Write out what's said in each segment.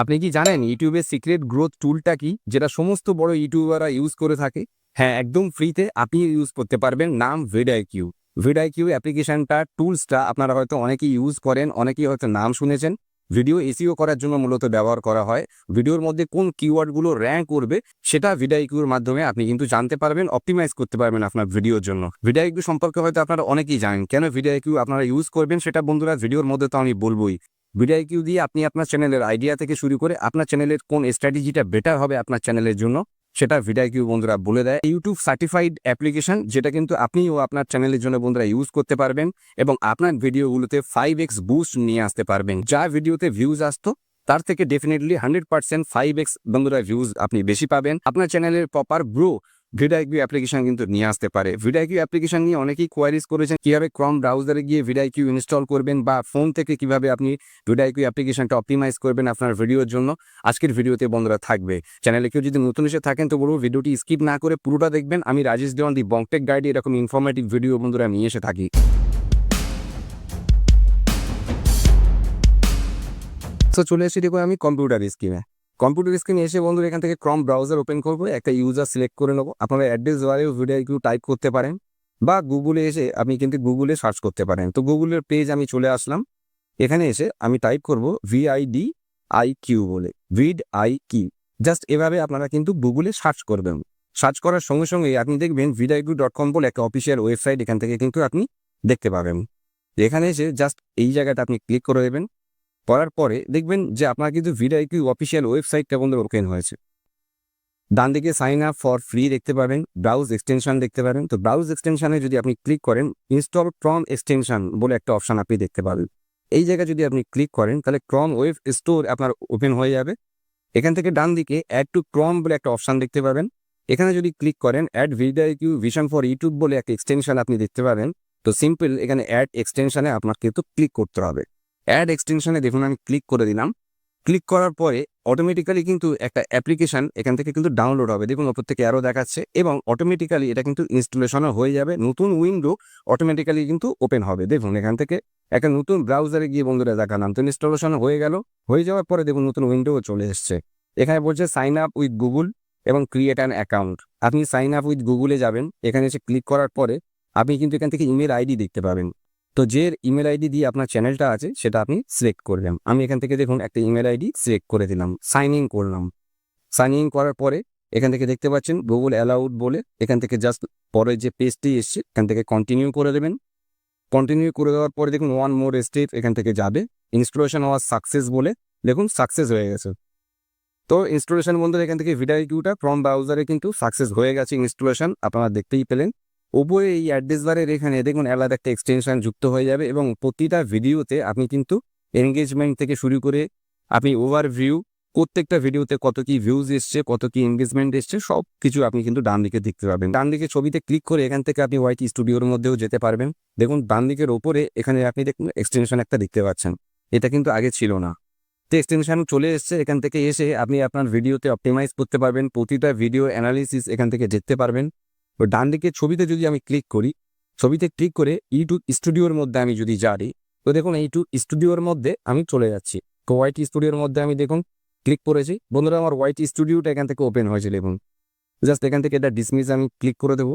আপনি কি জানেন ইউটিউবের সিক্রেট গ্রোথ টুলটা কি? যেটা সমস্ত বড় ইউটিউবাররা ইউজ করে থাকে? হ্যাঁ একদম ফ্রিতে আপনি ইউজ করতে পারবেন নাম ভিডাইকিউ ভিডাইকিউ অ্যাপ্লিকেশনটা টুলসটা আপনারা হয়তো অনেকেই ইউজ করেন, অনেকেই হয়তো নাম শুনেছেন। ভিডিও এসিও করার জন্য মূলত ব্যবহার করা হয়। ভিডিওর মধ্যে কোন কিওয়ার্ডগুলো র্যাঙ্ক করবে, সেটা ভিডাইকিউর মাধ্যমে আপনি কিন্তু জানতে পারবেন অপটিমাইজ করতে পারবেন আপনার ভিডিওর জন্য। ভিডাইকিউ সম্পর্কে হয়তো আপনারা অনেকেই জানেন। কেন ভিডাইকিউ আপনারা ইউজ করবেন, সেটা বন্ধুরা ভিডিওর মধ্যে তো আমি বলবোই। ভিডিআইকিউ দিয়ে আপনি আপনার চ্যানেলের আইডিয়া থেকে শুরু করে আপনার চ্যানেলের কোন স্ট্র্যাটেজিটা বেটার হবে আপনার চ্যানেলের জন্য, সেটা ভিডিআইকিউ বন্ধুরা বলে দেয়। ইউটিউব সার্টিফাইড অ্যাপ্লিকেশন যেটা কিন্তু আপনিও আপনার চ্যানেলের জন্য বন্ধুরা ইউজ করতে পারবেন এবং আপনার ভিডিওগুলোতে ফাইভ এক্স বুস্ট নিয়ে আসতে পারবেন। যা ভিডিওতে ভিউজ আসতো, তার থেকে definitely hundred percent five X বন্ধুরা ভিউজ আপনি বেশি পাবেন। আপনার চ্যানেলের প্রপার গ্রো ভিডাইকিউ অ্যাপ্লিকেশন কিন্তু নিয়ে আসতে পারে। ভিডাইকিউ অ্যাপ্লিকেশন নিয়ে অনেকেই কোয়ারিজ করেছেন, কীভাবে ক্রম ব্রাউজারে গিয়ে ভিডাইকিউ ইনস্টল করবেন বা ফোন থেকে কীভাবে আপনি ভিডাইকিউ অ্যাপ্লিকেশনটা অপটিমাইজ করবেন আপনার ভিডিওর জন্য। আজকের ভিডিওতে বন্ধুরা থাকবে। চ্যানেলে কেউ যদি নতুন এসে থাকেন, তো বলব ভিডিওটি স্কিপ না করে পুরোটা দেখবেন। আমি Rajesh Dewan the Bong Tech guide এরকম ইনফরমেটিভ ভিডিও বন্ধুরা নিয়ে এসে থাকি। তো চলে এসেছি দেখো আমি কম্পিউটার স্ক্রিনে কম্পিউটার স্ক্রিনে এসে বন্ধুরা এখান থেকে ক্রম ব্রাউজার ওপেন করব, একটা ইউজার সিলেক্ট করে নেব। আপনারা অ্যাড্রেস বারেও ভিডিও কিউ টাইপ করতে পারেন বা গুগলে এসে আপনি কিন্তু গুগলে সার্চ করতে পারেন। তো গুগলের পেজ আমি চলে আসলাম। এখানে এসে আমি টাইপ করব ভিআইডি আই কিউ বলে ভিড আই কিউ জাস্ট এভাবে আপনারা কিন্তু গুগলে সার্চ করবেন। সার্চ করার সঙ্গে সঙ্গে আপনি দেখবেন ভিডাইকিউ ডট কম বলে একটা অফিসিয়াল ওয়েবসাইট এখান থেকে কিন্তু আপনি দেখতে পাবেন। এখানে এসে জাস্ট এই জায়গাটা আপনি ক্লিক করে দেবেন। করার পরে দেখবেন যে আপনার কিন্তু ভিডাইকিউ অফিসিয়াল ওয়েবসাইটটা বন্ধু ওপেন হয়েছে। ডান দিকে সাইন আপ ফর ফ্রি দেখতে পাবেন ব্রাউজ এক্সটেনশন দেখতে পারেন তো ব্রাউজ এক্সটেনশনে যদি আপনি ক্লিক করেন ইনস্টল ক্রম এক্সটেনশন বলে একটা অপশন আপনি দেখতে পাবেন। এই জায়গায় যদি আপনি ক্লিক করেন, তাহলে ক্রম ওয়েব স্টোর আপনার ওপেন হয়ে যাবে। এখান থেকে ডান দিকে অ্যাড টু ক্রম বলে একটা অপশান দেখতে পাবেন। এখানে যদি ক্লিক করেন add vidIQ vision for YouTube বলে একটা এক্সটেনশন আপনি দেখতে পাবেন। তো সিম্পল এখানে অ্যাড এক্সটেনশনে আপনার কিন্তু ক্লিক করতে হবে। অ্যাড এক্সটেনশনে দেখুন, আমি ক্লিক করে দিলাম। ক্লিক করার পরে অটোমেটিক্যালি কিন্তু একটা অ্যাপ্লিকেশন এখান থেকে কিন্তু ডাউনলোড হবে। দেখুন, ওপর থেকে আরও দেখাচ্ছে এবং অটোমেটিক্যালি এটা কিন্তু ইনস্টলেশনও হয়ে যাবে। নতুন উইন্ডো অটোমেটিক্যালি কিন্তু ওপেন হবে। দেখুন, এখান থেকে একটা নতুন ব্রাউজারে গিয়ে বন্ধুরা দেখালাম। তো ইনস্টলেশন হয়ে গেল। হয়ে যাওয়ার পরে দেখুন, নতুন উইন্ডোও চলে এসছে। এখানে বলছে সাইন আপ উইথ গুগল এবং ক্রিয়েট অ্যান অ্যাকাউন্ট আপনি সাইন আপ উইথ গুগলে যাবেন। এখানে এসে ক্লিক করার পরে আপনি কিন্তু এখান থেকে ইমেল আইডি দেখতে পাবেন। তো যে ইমেল আইডি দিয়ে আপনার চ্যানেলটা আছে, সেটা আপনি সিলেক্ট করবেন আমি এখান থেকে দেখুন একটা ইমেল আইডি সিলেক্ট করে দিলাম সাইন ইন করলাম। সাইন ইন করার পরে এখান থেকে দেখতে পাচ্ছেন গুগল অ্যালাউড বলে এখান থেকে জাস্ট পরের যে পেজটি এসছে, এখান থেকে কন্টিনিউ করে দেবেন। কন্টিনিউ করে দেওয়ার পরে দেখুন ওয়ান মোর স্টেপ এখান থেকে যাবে। ইনস্টলেশন হওয়ার সাকসেস বলে দেখুন সাকসেস হয়ে গেছে। তো ইনস্টলেশন বন্ধুরা, এখান থেকে ভিডিও কিউটা ফ্রম ব্রাউজারে কিন্তু সাকসেস হয়ে গেছে ইনস্টলেশন আপনারা দেখতেই পেলেন। ওপরে এই অ্যাড্রেস বারের এখানে দেখুন আলাদা একটা এক্সটেনশন যুক্ত হয়ে যাবে এবং প্রতিটা ভিডিওতে আপনি কিন্তু এনগেজমেন্ট থেকে শুরু করে আপনি ওভারভিউ প্রত্যেকটা ভিডিওতে কত কি ভিউজ এসছে, কত কি এনগেজমেন্ট এসছে সব কিছু আপনি কিন্তু ডান দিকে দেখতে পাবেন। ডান দিকে ছবিতে ক্লিক করে এখান থেকে আপনি হোয়াইট স্টুডিওর মধ্যেও যেতে পারবেন। দেখুন ডান দিকের ওপরে এখানে আপনি দেখুন এক্সটেনশন একটা দেখতে পাচ্ছেন। এটা কিন্তু আগে ছিল না। তো এক্সটেনশন চলে এসছে, এখান থেকে এসে আপনি আপনার ভিডিওতে অপটিমাইজ করতে পারবেন। প্রতিটা ভিডিও অ্যানালিসিস এখান থেকে দেখতে পারবেন। তো ডান দিকে ছবিতে যদি আমি ক্লিক করি, ছবিতে ক্লিক করে ইউটিউব স্টুডিওর মধ্যে আমি যদি যাই, তো দেখুন ইউটিউব স্টুডিওর মধ্যে আমি চলে যাচ্ছি। তো হোয়াইট স্টুডিওর মধ্যে আমি দেখুন ক্লিক করেছি। বন্ধুরা, আমার হোয়াইট স্টুডিওটা এখান থেকে ওপেন হয়েছে, দেখুন। জাস্ট এখান থেকে এটা ডিসমিস আমি ক্লিক করে দেবো।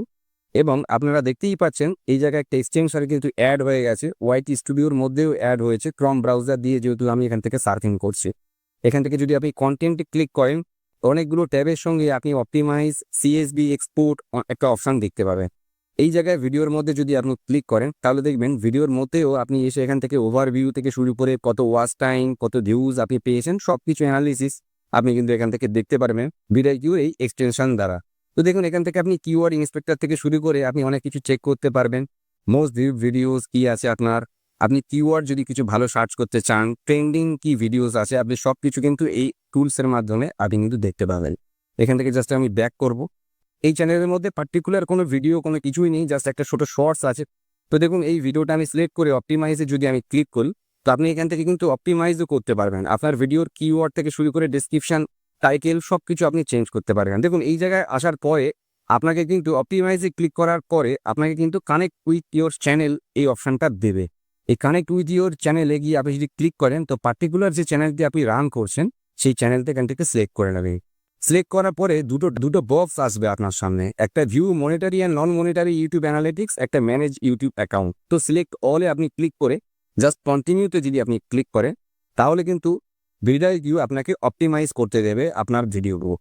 এবং আপনারা দেখতেই পাচ্ছেন, এই জায়গায় একটা এক্সটেনশন কিন্তু অ্যাড হয়ে গেছে। হোয়াইট স্টুডিওর মধ্যেও অ্যাড হয়েছে। ক্রম ব্রাউজার দিয়ে যেহেতু আমি এখান থেকে সার্ফিং করছি। এখান থেকে যদি আপনি কন্টেন্টে ক্লিক করেন অনেকগুলো ট্যাবের সঙ্গে আপনি অপটিমাইজ সিএসবি এক্সপোর্ট একটা অপশান দেখতে পাবেন। এই জায়গায় ভিডিওর মধ্যে যদি আপনি ক্লিক করেন, তাহলে দেখবেন ভিডিওর মধ্যেও আপনি এসে এখান থেকে ওভারভিউ থেকে শুরু করে কত ওয়াচ টাইম কত ভিউজ আপনি পেয়েছেন সব কিছু অ্যানালিসিস আপনি কিন্তু এখান থেকে দেখতে পারবেন ভিডিও এই এক্সটেনশন দ্বারা। তো দেখুন, এখান থেকে আপনি কিওয়ার্ড ইন্সপেক্টর থেকে শুরু করে আপনি অনেক কিছু চেক করতে পারবেন। মোস্ট ভিউ ভিডিওস কি আছে আপনার? আপনি কিওয়ার্ড যদি কিছু ভালো সার্চ করতে চান ট্রেন্ডিং কি ভিডিওস আছে, আপনি সব কিছু কিন্তু এই টুলসের মাধ্যমে আপনি কিন্তু দেখতে পাবেন। এখান থেকে জাস্ট আমি ব্যাক করব। এই চ্যানেলের মধ্যে পার্টিকুলার কোনো ভিডিও কোনো কিছুই নেই জাস্ট একটা ছোটো শর্টস আছে। তো দেখুন, এই ভিডিওটা আমি সিলেক্ট করে অপটিমাইজে যদি আমি ক্লিক করি, তো আপনি এখান থেকে কিন্তু অপটিমাইজও করতে পারবেন। আপনার ভিডিওর কিওয়ার্ড থেকে শুরু করে ডিসক্রিপশন টাইটেল সব কিছু আপনি চেঞ্জ করতে পারবেন। দেখুন, এই জায়গায় আসার পরে আপনাকে কিন্তু অপটিমাইজে ক্লিক করার পরে আপনাকে কিন্তু কানেক্ট উইথ ইয়োর চ্যানেল এই অপশানটা দেবে। এই কানেক্ট উইথ ইয়োর চ্যানেলে গিয়ে আপনি যদি ক্লিক করেন, তো পার্টিকুলার যে চ্যানেলটি আপনি রান করছেন, সেই চ্যানেলটা এখান থেকে সিলেক্ট করে নেবেন। সিলেক্ট করার পরে দুটো দুটো বক্স আসবে আপনার সামনে। একটা view monetary and non monetary YouTube analytics একটা ম্যানেজ ইউটিউব অ্যাকাউন্ট তো সিলেক্ট অলে আপনি ক্লিক করে জাস্ট কন্টিনিউতে যদি আপনি ক্লিক করেন, তাহলে কিন্তু ভিডিও ভিউ আপনাকে অপটিমাইজ করতে দেবে আপনার ভিডিওগুলো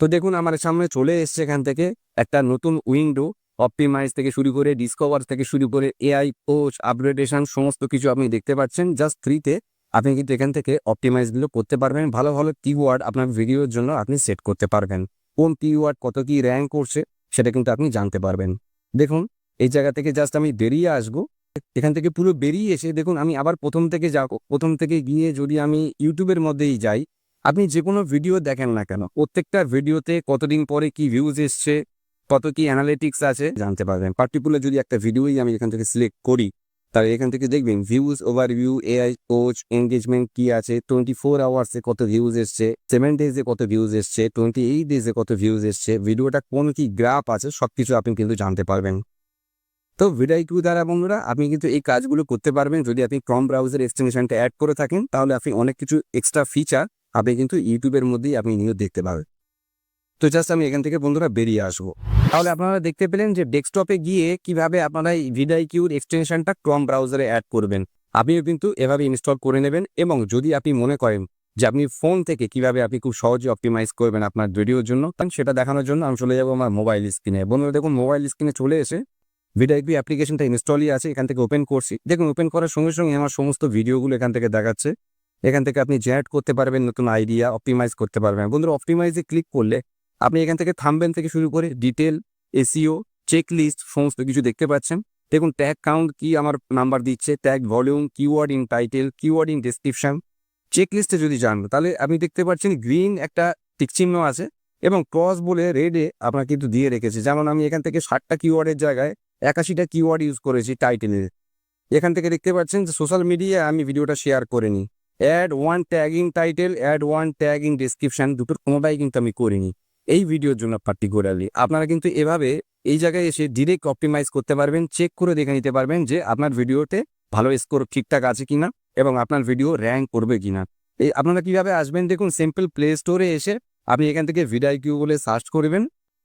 তো দেখুন, আমার সামনে চলে এসছে এখান থেকে একটা নতুন উইন্ডো অপটিমাইজ থেকে শুরু করে ডিসকভার থেকে শুরু করে এআই কোচ আপগ্রেডেশন সমস্ত কিছু আপনি দেখতে পাচ্ছেন। জাস্ট ফ্রিতে আপনি কিন্তু এখান থেকে অপটিমাইজগুলো করতে পারবেন। ভালো ভালো কিওয়ার্ড আপনার ভিডিওর জন্য আপনি সেট করতে পারবেন। কোন কিওয়ার্ড কত কি র্যাঙ্ক করছে সেটা কিন্তু আপনি জানতে পারবেন। দেখুন, এই জায়গা থেকে জাস্ট আমি বেরিয়ে আসব। এখান থেকে পুরো বেরিয়ে এসে দেখুন, আমি আবার প্রথম থেকে যাব। প্রথম থেকে গিয়ে যদি আমি ইউটিউবের মধ্যেই যাই, আপনি যে কোনো ভিডিও দেখেন না কেন, প্রত্যেকটা ভিডিওতে কতদিন পরে কি ভিউজ এসছে কত কি অ্যানালিটিক্স আছে জানতে পারবেন। পার্টিকুলার যদি একটা ভিডিওই আমি এখান থেকে সিলেক্ট করি, তাহলে এখান থেকে দেখবেন views overview AI coach engagement কি আছে টোয়েন্টি ফোর আওয়ার্সে কত ভিউজ এসছে সেভেন ডেজে কত ভিউজ এসছে টোয়েন্টি এইট ডেজে কত ভিউজ এসছে ভিডিওটা কোন কি গ্রাফ আছে সব কিছু আপনি কিন্তু জানতে পারবেন। তো ভিডিও দ্বারা বন্ধুরা? আপনি কিন্তু এই কাজগুলো করতে পারবেন যদি আপনি ক্রম ব্রাউজার এক্সটেনশনটা অ্যাড করে থাকেন, তাহলে আপনি অনেক কিছু এক্সট্রা ফিচার আপনি কিন্তু ইউটিউবের মধ্যেই আপনি নিয়ে দেখতে পাবেন। তো জাস্ট আমি এখান থেকে বন্ধুরা বেরিয়ে আসব। তাহলে আপনারা দেখতে পেলেন যে ডেস্কটপে গিয়ে কীভাবে আপনারা এই ভিডাইকিউর এক্সটেনশনটা ক্রম ব্রাউজারে অ্যাড করবেন। আপনিও কিন্তু এভাবে ইনস্টল করে নেবেন এবং যদি আপনি মনে করেন যে আপনি ফোন থেকে কীভাবে আপনি খুব সহজে অপটিমাইজ করবেন আপনার ভিডিওর জন্য সেটা দেখানোর জন্য আমি চলে যাব আমার মোবাইল স্ক্রিনে বন্ধুরা দেখুন মোবাইল স্ক্রিনে চলে এসে ভিডিওপি অ্যাপ্লিকেশনটা ইনস্টলই আছে, এখান থেকে ওপেন করছি। দেখুন ওপেন করার সঙ্গে সঙ্গে আমার সমস্ত ভিডিওগুলো এখান থেকে দেখাচ্ছে। এখান থেকে আপনি জ্যাট করতে পারবেন, নতুন আইডিয়া অপটিমাইজ করতে পারবেন। বন্ধুরা অপটিমাইজে ক্লিক করলে আপনি এখান থেকে থামবেন থেকে শুরু করে ডিটেল এসিও চেক লিস্ট সমস্ত কিছু দেখতে পাচ্ছেন। দেখুন ট্যাগ কাউন্ট কি আমার নাম্বার দিচ্ছে tag volume keyword in title keyword in description check লিস্টে যদি যান, তাহলে আপনি দেখতে পাচ্ছেন গ্রিন একটা টিকচিহ্ন আছে এবং ক্রস বলে রেডে আপনার কিন্তু দিয়ে রেখেছে। যেমন আমি এখান থেকে ষাটটা কিওয়ার্ডের জায়গায় একাশিটা কিওয়ার্ড ইউজ করেছি টাইটেলের এখান থেকে দেখতে পাচ্ছেন যে সোশ্যাল মিডিয়ায় আমি ভিডিওটা শেয়ার করে নিই। Add one tag in title add one tag in description দুটোর কোনোটাই কিন্তু আমি করিনি। এই ভিডিওর জন্য পার্টিকুলারলি আপনারা কিন্তু এভাবে এই জায়গায় এসে ডিরেক্ট অপটিমাইজ করতে পারবেন চেক করে দেখে নিতে পারবেন যে আপনার ভিডিওতে ভালো স্কোর ঠিকঠাক আছে কিনা এবং আপনার ভিডিও র্যাঙ্ক করবে কিনা। এই আপনারা কীভাবে আসবেন দেখুন সিম্পল প্লে স্টোরে এসে আপনি এখান থেকে ভিডাইকিউ বলে সার্চ করবেন।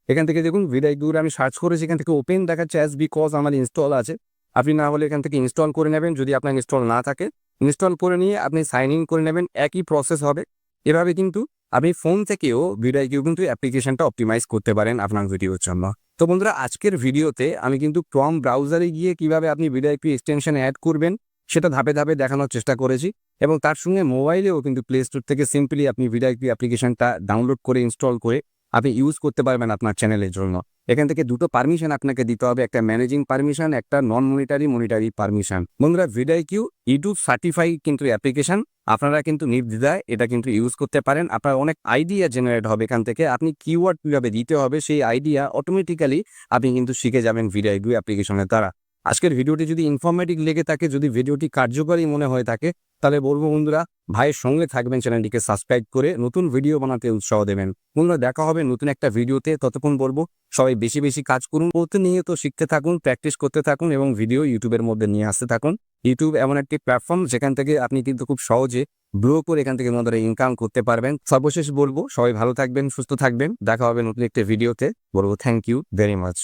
এখান থেকে দেখুন ভিডাই ভিডাইকিউর আমি সার্চ করেছি, এখান থেকে ওপেন দেখাচ্ছে অ্যাজ বিকজ আমার ইনস্টল আছে। আপনি না হলে এখান থেকে ইনস্টল করে নেবেন, যদি আপনার ইনস্টল না থাকে। ইনস্টল করে নিয়ে আপনি সাইন ইন করে নেবেন, একই প্রসেস হবে। এভাবে কিন্তু আপনি ফোন থেকেও ভিডিও কিন্তু অ্যাপ্লিকেশনটা অপটিমাইজ করতে পারেন আপনার ভিডিওর জন্য। তো বন্ধুরা, আজকের ভিডিওতে আমি কিন্তু ক্রম ব্রাউজারে গিয়ে কীভাবে আপনি ভিডিও এক্সটেনশন অ্যাড করবেন, সেটা ধাপে ধাপে দেখানোর চেষ্টা করেছি এবং তার সঙ্গে মোবাইলেও কিন্তু প্লে স্টোর থেকে সিম্পলি আপনি ভিডিও অ্যাপ্লিকেশনটা ডাউনলোড করে ইনস্টল করে আপনি ইউজ করতে পারবেন আপনার চ্যানেলের জন্য। এখান থেকে দুটো পারমিশন আপনাকে দিতে হবে, একটা ম্যানেজিং পারমিশন একটা নন মনিটারি মনিটারি পারমিশন বন্ধুরা ভিডাইকিউ ইউটিউব সার্টিফাই কিন্তু অ্যাপ্লিকেশন আপনারা কিন্তু নির্দ্বিধায় এটা কিন্তু ইউজ করতে পারেন। আপনার অনেক আইডিয়া জেনারেট হবে এখান থেকে, আপনি কিওয়ার্ড কীভাবে দিতে হবে সেই আইডিয়া অটোমেটিক্যালি আপনি কিন্তু শিখে যাবেন ভিডাইকিউ অ্যাপ্লিকেশনের দ্বারা। আজকের ভিডিওটি যদি ইনফরমেটিভ লেগে থাকে, যদি ভিডিওটি কার্যকরী মনে হয়ে থাকে তাহলে বলব বন্ধুরা, ভাইয়ের সঙ্গে থাকবেন চ্যানেলটিকে সাবস্ক্রাইব করে, নতুন ভিডিও বানাতে উৎসাহ দেবেন। বন্ধুরা, দেখা হবে নতুন একটা ভিডিওতে, ততক্ষণ বলব, সবাই বেশি বেশি কাজ করুন, প্রতিনিয়ত শিখতে থাকুন, প্র্যাকটিস করতে থাকুন এবং ভিডিও ইউটিউবের মধ্যে নিয়ে আসতে থাকুন। ইউটিউব এমন একটি প্ল্যাটফর্ম যেখান থেকে আপনি কিন্তু খুব সহজে গ্রো করে এখান থেকে মধ্যে ইনকাম করতে পারবেন। সর্বশেষ বলব, সবাই ভালো থাকবেন, সুস্থ থাকবেন। দেখা হবে নতুন একটা ভিডিওতে। বলব থ্যাংক ইউ ভেরি মাচ